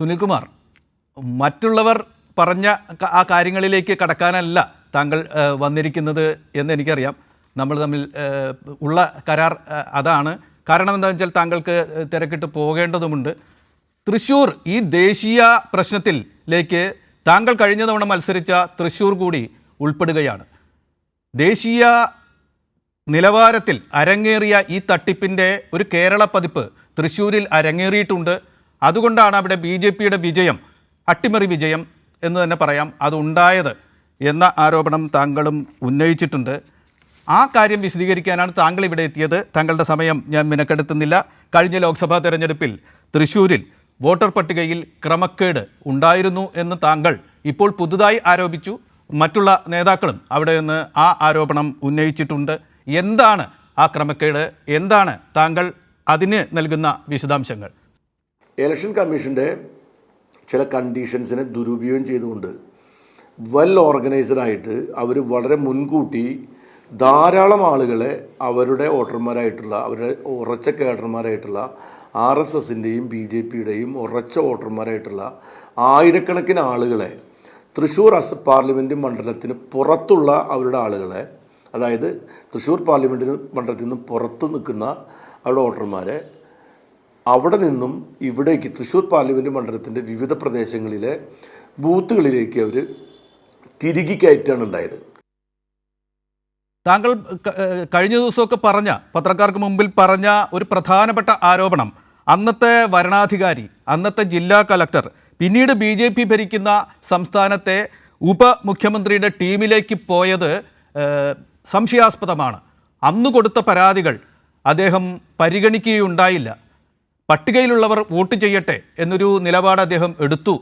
സുനിൽകുമാർ മറ്റുള്ളവർ പറഞ്ഞ ആ കാര്യങ്ങളിലേക്ക് കടക്കാനല്ല താങ്കൾ വന്നിരിക്കുന്നത് എന്ന് എനിക്കറിയാം. നമ്മൾ തമ്മിൽ ഉള്ള കരാർ അതാണ്. കാരണം എന്താണെന്ന് വെച്ചാൽ താങ്കൾക്ക് തിരക്കിട്ട് പോകേണ്ടതുമുണ്ട്. തൃശ്ശൂർ ഈ ദേശീയ പ്രശ്നത്തിലേക്ക് താങ്കൾ കഴിഞ്ഞ തവണ മത്സരിച്ച തൃശ്ശൂർ കൂടി ഉൾപ്പെടുകയാണ്. ദേശീയ നിലവാരത്തിൽ അരങ്ങേറിയ ഈ തട്ടിപ്പിന്റെ ഒരു കേരള പതിപ്പ് തൃശ്ശൂരിൽ അരങ്ങേറിയിട്ടുണ്ട്. അതുകൊണ്ടാണ് അവിടെ ബി ജെ പിയുടെ വിജയം അട്ടിമറി വിജയം എന്ന് തന്നെ പറയാം. അതുണ്ടായത് എന്ന ആരോപണം താങ്കളും ഉന്നയിച്ചിട്ടുണ്ട്. ആ കാര്യം വിശദീകരിക്കാനാണ് താങ്കൾ ഇവിടെ എത്തിയത്. താങ്കളുടെ സമയം ഞാൻ മിനക്കെടുത്തുന്നില്ല. കഴിഞ്ഞ ലോക്സഭാ തെരഞ്ഞെടുപ്പിൽ തൃശ്ശൂരിൽ വോട്ടർ പട്ടികയിൽ ക്രമക്കേട് ഉണ്ടായിരുന്നു എന്ന് താങ്കൾ ഇപ്പോൾ പുതുതായി ആരോപിച്ചു. മറ്റുള്ള നേതാക്കളും അവിടെ നിന്ന് ആ ആരോപണം ഉന്നയിച്ചിട്ടുണ്ട്. എന്താണ് ആ ക്രമക്കേട്? എന്താണ് താങ്കൾ അതിന് നൽകുന്ന വിശദാംശങ്ങൾ? ഇലക്ഷൻ കമ്മീഷന്റെ ചില കണ്ടീഷൻസിനെ ദുരുപയോഗം ചെയ്തുകൊണ്ട് വെൽ ഓർഗനൈസ്ഡായിട്ട് അവർ വളരെ മുൻകൂട്ടി ധാരാളം ആളുകളെ അവരുടെ വോട്ടർമാരായിട്ടുള്ള അവരുടെ ഉറച്ച കേഡർമാരായിട്ടുള്ള ആർ എസ് എസിന്റെയും ബി ജെ പിയുടെയും ഉറച്ച വോട്ടർമാരായിട്ടുള്ള ആയിരക്കണക്കിന് ആളുകളെ തൃശ്ശൂർ അസ് പാർലമെന്റ് മണ്ഡലത്തിന് പുറത്തുള്ള അവരുടെ ആളുകളെ അതായത് തൃശ്ശൂർ പാർലമെന്റിന് മണ്ഡലത്തിൽ നിന്ന് പുറത്ത് നിൽക്കുന്ന അവരുടെ വോട്ടർമാരെ അവിടെ നിന്നും ഇവിടേക്ക് തൃശ്ശൂർ പാർലമെന്റ് മണ്ഡലത്തിന്റെ വിവിധ പ്രദേശങ്ങളിലെ ബൂത്തുകളിലേക്ക് അവർ തിരികെ കയറ്റാണ് ഉണ്ടായത്. താങ്കൾ കഴിഞ്ഞ ദിവസമൊക്കെ പറഞ്ഞ പത്രക്കാർക്ക് മുമ്പിൽ പറഞ്ഞ ഒരു പ്രധാനപ്പെട്ട ആരോപണം. അന്നത്തെ വരണാധികാരി അന്നത്തെ ജില്ലാ കലക്ടർ പിന്നീട് ബി ജെ പി ഭരിക്കുന്ന സംസ്ഥാനത്തെ ഉപമുഖ്യമന്ത്രിയുടെ ടീമിലേക്ക് പോയത് സംശയാസ്പദമാണ്. അന്ന് കൊടുത്ത പരാതികൾ അദ്ദേഹം പരിഗണിക്കുകയുണ്ടായില്ല. പട്ടികയിലുള്ളവർ വോട്ട് ചെയ്യട്ടെ എന്നൊരു നിലപാട് അദ്ദേഹം എടുത്തു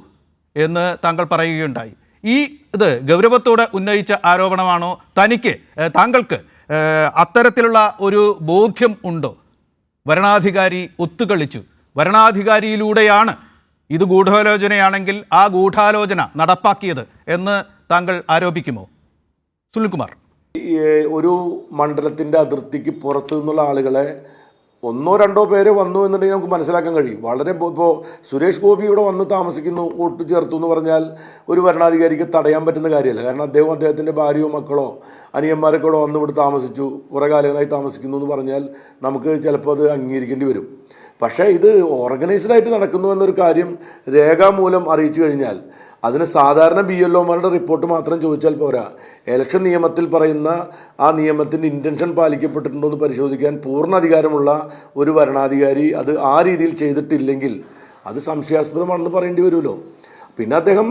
എന്ന് താങ്കൾ പറയുകയുണ്ടായി. ഈ ഇത് ഗൗരവത്തോടെ ഉന്നയിച്ച ആരോപണമാണോ? തനിക്ക് താങ്കൾക്ക് അത്തരത്തിലുള്ള ഒരു ബോധ്യം ഉണ്ടോ? വരണാധികാരി ഒത്തുകളിച്ചു. വരണാധികാരിയിലൂടെയാണ് ഇത് ഗൂഢാലോചനയാണെങ്കിൽ ആ ഗൂഢാലോചന നടപ്പാക്കിയത് എന്ന് താങ്കൾ ആരോപിക്കുമോ? സുനിൽകുമാർ. ഒരു മണ്ഡലത്തിന്റെ അതിർത്തിക്ക് പുറത്തു നിന്നുള്ള ആളുകളെ ഒന്നോ രണ്ടോ പേര് വന്നു എന്നുണ്ടെങ്കിൽ നമുക്ക് മനസ്സിലാക്കാൻ കഴിയും. വളരെ ഇപ്പോൾ സുരേഷ് ഗോപി ഇവിടെ വന്ന് താമസിക്കുന്നു വോട്ട് ചേർത്തു എന്ന് പറഞ്ഞാൽ ഒരു ഭരണാധികാരിക്ക് തടയാൻ പറ്റുന്ന കാര്യമല്ല. കാരണം അദ്ദേഹം അദ്ദേഹത്തിന്റെ ഭാര്യയോ മക്കളോ അനിയന്മാരൊക്കെ ഇവിടെ വന്ന് ഇവിടെ താമസിച്ചു കുറേ കാലങ്ങളായി താമസിക്കുന്നു എന്ന് പറഞ്ഞാൽ നമുക്ക് ചിലപ്പോൾ അത് അംഗീകരിക്കേണ്ടി വരും. പക്ഷേ ഇത് ഓർഗനൈസ്ഡ് ആയിട്ട് നടക്കുന്നു എന്നൊരു കാര്യം രേഖാമൂലം അറിയിച്ചു കഴിഞ്ഞാൽ അതിന് സാധാരണ ബി എൽ ഒമാരുടെ റിപ്പോർട്ട് മാത്രം ചോദിച്ചാൽ പോരാ. ഇലക്ഷൻ നിയമത്തിൽ പറയുന്ന ആ നിയമത്തിന്റെ ഇന്റൻഷൻ പാലിക്കപ്പെട്ടിട്ടുണ്ടോ എന്ന് പരിശോധിക്കാൻ പൂർണ അധികാരമുള്ള ഒരു ഭരണാധികാരി അത് ആ രീതിയിൽ ചെയ്തിട്ടില്ലെങ്കിൽ അത് സംശയാസ്പദമാണെന്ന് പറയേണ്ടി വരുമല്ലോ. പിന്നെ അദ്ദേഹം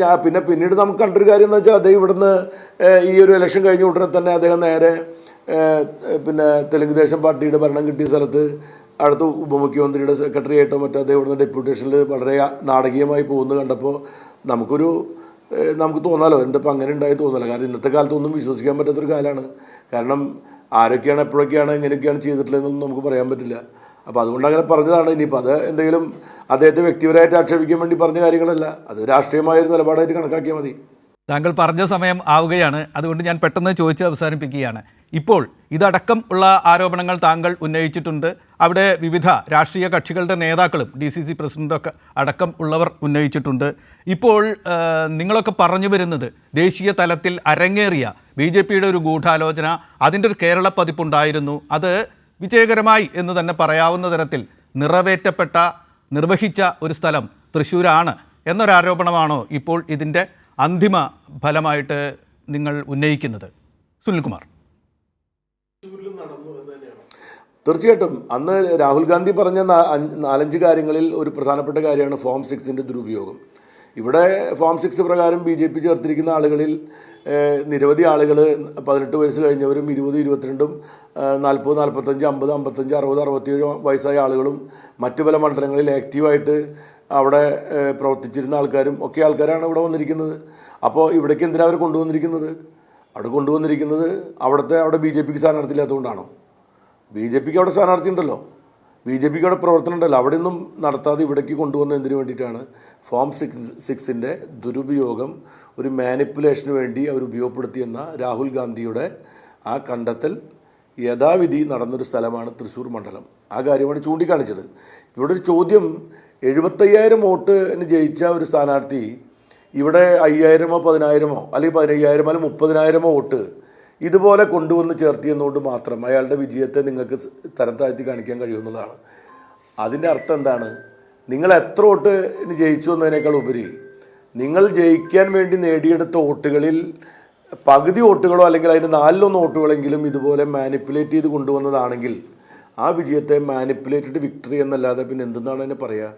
ഞാൻ പിന്നെ പിന്നീട് നമുക്ക് കണ്ടൊരു കാര്യം എന്ന് വെച്ചാൽ അദ്ദേഹം ഇവിടുന്ന് ഈ ഒരു ഇലക്ഷൻ കഴിഞ്ഞ ഉടനെ തന്നെ അദ്ദേഹം നേരെ പിന്നെ തെലുങ്ക് ദേശം പാർട്ടിയുടെ ഭരണം കിട്ടിയ സ്ഥലത്ത് അടുത്ത ഉപമുഖ്യമന്ത്രിയുടെ സെക്രട്ടറി ആയിട്ടോ മറ്റോ അദ്ദേഹം ഇവിടുന്ന് ഡെപ്യൂട്ടേഷനിൽ വളരെ നാടകീയമായി പോകുന്നത് കണ്ടപ്പോൾ നമുക്കൊരു നമുക്ക് തോന്നാലോ? എന്തപ്പോൾ അങ്ങനെ ഉണ്ടായി തോന്നല? കാരണം ഇന്നത്തെ കാലത്തൊന്നും വിശ്വസിക്കാൻ പറ്റാത്തൊരു കാലമാണ് കാരണം ആരൊക്കെയാണ് എപ്പോഴൊക്കെയാണ് എങ്ങനെയൊക്കെയാണ് ചെയ്തിട്ടുള്ളതെന്നൊന്നും നമുക്ക് പറയാൻ പറ്റില്ല. അപ്പോൾ അതുകൊണ്ട് അങ്ങനെ പറഞ്ഞതാണ്. ഇനിയിപ്പോൾ അത് എന്തെങ്കിലും അദ്ദേഹത്തെ വ്യക്തിപരമായിട്ട് ആക്ഷേപിക്കാൻ വേണ്ടി പറഞ്ഞ കാര്യങ്ങളല്ല. അത് രാഷ്ട്രീയമായ ഒരു നിലപാടായിട്ട് കണക്കാക്കിയാൽ മതി. താങ്കൾ പറഞ്ഞ സമയം ആവുകയാണ്. അതുകൊണ്ട് ഞാൻ പെട്ടെന്ന് ചോദിച്ച് അവസാനിപ്പിക്കുകയാണ്. ഇപ്പോൾ ഇതടക്കം ഉള്ള ആരോപണങ്ങൾ താങ്കൾ ഉന്നയിച്ചിട്ടുണ്ട്. അവിടെ വിവിധ രാഷ്ട്രീയ കക്ഷികളുടെ നേതാക്കളും ഡി സി സി പ്രസിഡന്റൊക്കെ അടക്കം ഉള്ളവർ ഉന്നയിച്ചിട്ടുണ്ട്. ഇപ്പോൾ നിങ്ങളൊക്കെ പറഞ്ഞു വരുന്നത് ദേശീയ തലത്തിൽ അരങ്ങേറിയ ബി ജെ പിയുടെ ഒരു ഗൂഢാലോചന അതിന്റെ ഒരു കേരള പതിപ്പുണ്ടായിരുന്നു. അത് വിജയകരമായി എന്ന് തന്നെ പറയാവുന്ന തരത്തിൽ നിറവേറ്റപ്പെട്ട നിർവഹിച്ച ഒരു സ്ഥലം തൃശ്ശൂരാണ് എന്നൊരാരോപണമാണോ ഇപ്പോൾ ഇതിന്റെ അന്തിമ ഫലമായിട്ട് നിങ്ങൾ ഉന്നയിക്കുന്നത്? സുനിൽകുമാർ. തീർച്ചയായിട്ടും. അന്ന് രാഹുൽ ഗാന്ധി പറഞ്ഞ നാലഞ്ച് കാര്യങ്ങളിൽ ഒരു പ്രധാനപ്പെട്ട കാര്യമാണ് ഫോം സിക്സിന്റെ ദുരുപയോഗം. ഇവിടെ ഫോം സിക്സ് പ്രകാരം ബി ജെ പി ചേർത്തിരിക്കുന്ന ആളുകളിൽ നിരവധി ആളുകൾ പതിനെട്ട് വയസ്സ് കഴിഞ്ഞവരും ഇരുപത് ഇരുപത്തിരണ്ടും നാൽപ്പത് നാൽപ്പത്തഞ്ച് അമ്പത് അമ്പത്തഞ്ച് അറുപത് അറുപത്തിയേഴ് വയസ്സായ ആളുകളും മറ്റു പല മണ്ഡലങ്ങളിൽ ആക്റ്റീവായിട്ട് അവിടെ പ്രവർത്തിച്ചിരുന്ന ആൾക്കാരും ഒക്കെ ആൾക്കാരാണ് ഇവിടെ വന്നിരിക്കുന്നത്. അപ്പോൾ ഇവിടേക്ക് എന്തിനാണ് അവർ കൊണ്ടുവന്നിരിക്കുന്നത്? അവിടെ കൊണ്ടുവന്നിരിക്കുന്നത് അവിടുത്തെ അവിടെ ബി ജെ പിക്ക് സ്ഥാനാർത്ഥിയില്ലാത്തതുകൊണ്ടാണോ? ബി ജെ പിക്ക് അവിടെ സ്ഥാനാർത്ഥി ഉണ്ടല്ലോ. ബി ജെ പിക്ക് അവിടെ പ്രവർത്തനം ഉണ്ടല്ലോ. അവിടെ നിന്നും നടത്താതെ ഇവിടേക്ക് കൊണ്ടുവന്ന എന്തിനു വേണ്ടിയിട്ടാണ്? ഫോം സിക്സ് സിക്സിന്റെ ദുരുപയോഗം ഒരു മാനിപ്പുലേഷന് വേണ്ടി അവർ ഉപയോഗപ്പെടുത്തിയെന്ന രാഹുൽ ഗാന്ധിയുടെ ആ കണ്ടെത്തൽ യഥാവിധി നടന്നൊരു സ്ഥലമാണ് തൃശ്ശൂർ മണ്ഡലം. ആ കാര്യമാണ് ചൂണ്ടിക്കാണിച്ചത്. ഇവിടെ ഒരു ചോദ്യം എഴുപത്തയ്യായിരം വോട്ടിന് ജയിച്ച ഒരു സ്ഥാനാർത്ഥി ഇവിടെ അയ്യായിരമോ പതിനായിരമോ അല്ലെങ്കിൽ പതിനയ്യായിരമോ അല്ലെങ്കിൽ മുപ്പതിനായിരമോ വോട്ട് ഇതുപോലെ കൊണ്ടുവന്ന് ചേർത്തിയെന്നുകൊണ്ട് മാത്രം അയാളുടെ വിജയത്തെ നിങ്ങൾക്ക് തരം താഴ്ത്തി കാണിക്കാൻ കഴിയുമെന്നുള്ളതാണ്. അതിന്റെ അർത്ഥം എന്താണ്? നിങ്ങൾ എത്ര വോട്ട് ജയിച്ചു എന്നതിനേക്കാൾ ഉപരി നിങ്ങൾ ജയിക്കാൻ വേണ്ടി നേടിയെടുത്ത വോട്ടുകളിൽ പകുതി വോട്ടുകളോ അല്ലെങ്കിൽ അതിന്റെ നാലിലൊന്ന് വോട്ടുകളെങ്കിലും ഇതുപോലെ മാനിപ്പുലേറ്റ് ചെയ്ത് കൊണ്ടുവന്നതാണെങ്കിൽ ആ വിജയത്തെ മാനിപ്പുലേറ്റഡ് വിക്ടറി എന്നല്ലാതെ പിന്നെ എന്തെന്നാണ് അതിനെ പറയുക